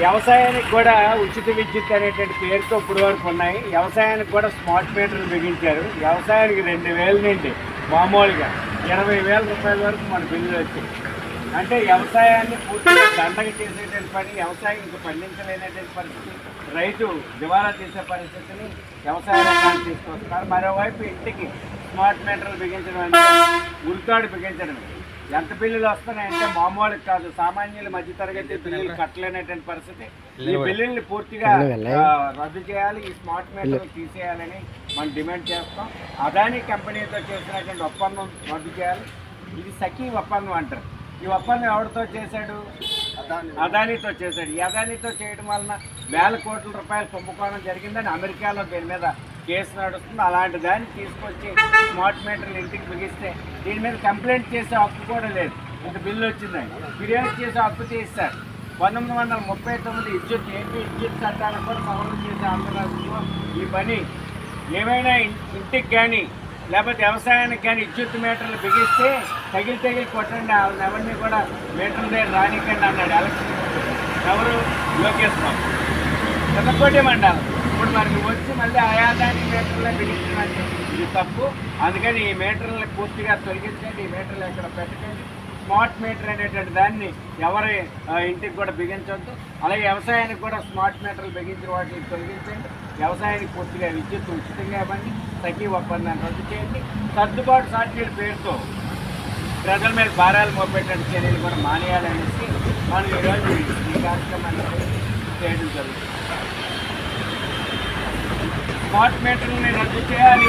వ్యవసాయానికి కూడా ఉచిత విద్యుత్ అనేటువంటి పేరుతో ఇప్పుడు వరకు ఉన్నాయి. వ్యవసాయానికి కూడా స్మార్ట్ మీటర్లు బిగించారు. వ్యవసాయానికి రెండు వేల నుండి మామూలుగా ఇరవై వేల రూపాయల వరకు మన బిల్లులు వచ్చాయి. అంటే వ్యవసాయాన్ని పూర్తిగా దండగ చేసేటువంటి పని వ్యవసాయం ఇంకా పండించలేనటువంటి పరిస్థితి. రైతు దివాలా చేసే పరిస్థితిని వ్యవసాయ రంగాన్ని తీసుకొస్తున్నారు. మరోవైపు ఇంటికి స్మార్ట్ మీటర్లు బిగించడం అంటే ఉరికాడు బిగించడం ఎంత బిల్లులు వస్తున్నాయంటే మామూలు కాదు. సామాన్యుల మధ్యతరగతి బిల్లులు కట్టలేనటువంటి పరిస్థితి. ఈ బిల్లుల్ని పూర్తిగా రద్దు చేయాలి. ఈ స్మార్ట్ మీటర్లు తీసేయాలని మనం డిమాండ్ చేస్తాం. అదానీ కంపెనీతో చేసినటువంటి ఒప్పందం రద్దు చేయాలి. ఇది సఖీ ఒప్పందం అంటారు. ఈ ఒప్పందం ఎవరితో చేశాడు? అదానితో చేశాడు. ఈ అదానితో చేయడం వలన వేల కోట్ల రూపాయలు కుంభకోణం జరిగిందని అమెరికాలో దీని మీద కేసు నడుస్తుంది అలాంటి దాన్ని తీసుకొచ్చి స్మార్ట్ మీటర్లు ఇంటికి బిగిస్తే దీని మీద కంప్లైంట్ చేసే హక్కు కూడా లేదు. ఇంత బిల్లు వచ్చిందని. ఫిర్యాదు చేసే హక్కు తీస్తారు. పంతొమ్మిది వందల ముప్పై తొమ్మిది విద్యుత్ ఏపీ విద్యుత్ చట్టాలను కూడా సవరణ చేసే ఆంధ్రరాష్ట్రంలో ఈ పని ఏమైనా ఇంటికి కానీ లేకపోతే వ్యవసాయానికి కానీ విద్యుత్ మీటర్లు బిగిస్తే తగిలి తగిలి కొట్టండి. వాళ్ళని ఎవరిని కూడా మీటర్ దగ్గర రానికండి అన్నాడు ఎలక్షన్. ఎవరు? లోకేష్ బాబు. చిన్నకోటి మండలం ఇప్పుడు మనకి వచ్చి మళ్ళీ ఆయాదాన్ని మీటర్లో బిగిస్తున్నారు ఇది తప్పు. అందుకని ఈ మీటర్లను పూర్తిగా తొలగించండి. ఈ మీటర్లు ఎక్కడ పెట్టకండి. స్మార్ట్ మీటర్ అనేటువంటి దాన్ని ఎవరి ఇంటికి కూడా బిగించవద్దు అలాగే వ్యవసాయానికి కూడా స్మార్ట్ మీటర్లు బిగించిన వాటిని తొలగించండి. వ్యవసాయానికి పూర్తిగా విద్యుత్ ఉచితంగా ఇవ్వండి. తగ్గి ఒప్పందాన్ని రద్దు చేయండి. సర్దుబాటు ఛార్జీల పేరుతో ప్రజల మీద భారాలు మోపేటువంటి చర్యలు కూడా మానేయాలనేసి మనం ఈరోజు ఈ కార్యక్రమాన్ని చేయడం జరుగుతుంది. స్మార్ట్ మీటర్ని రద్దు చేయాలి?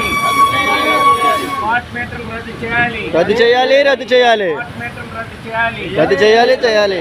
స్మార్ట్ మీటర్లు రద్దు చేయాలి? రద్దు చేయాలి రద్దు చేయాలి. స్మార్ట్ మీటర్లు రద్దు చేయాలి? రద్దు చేయాలి చేయాలి.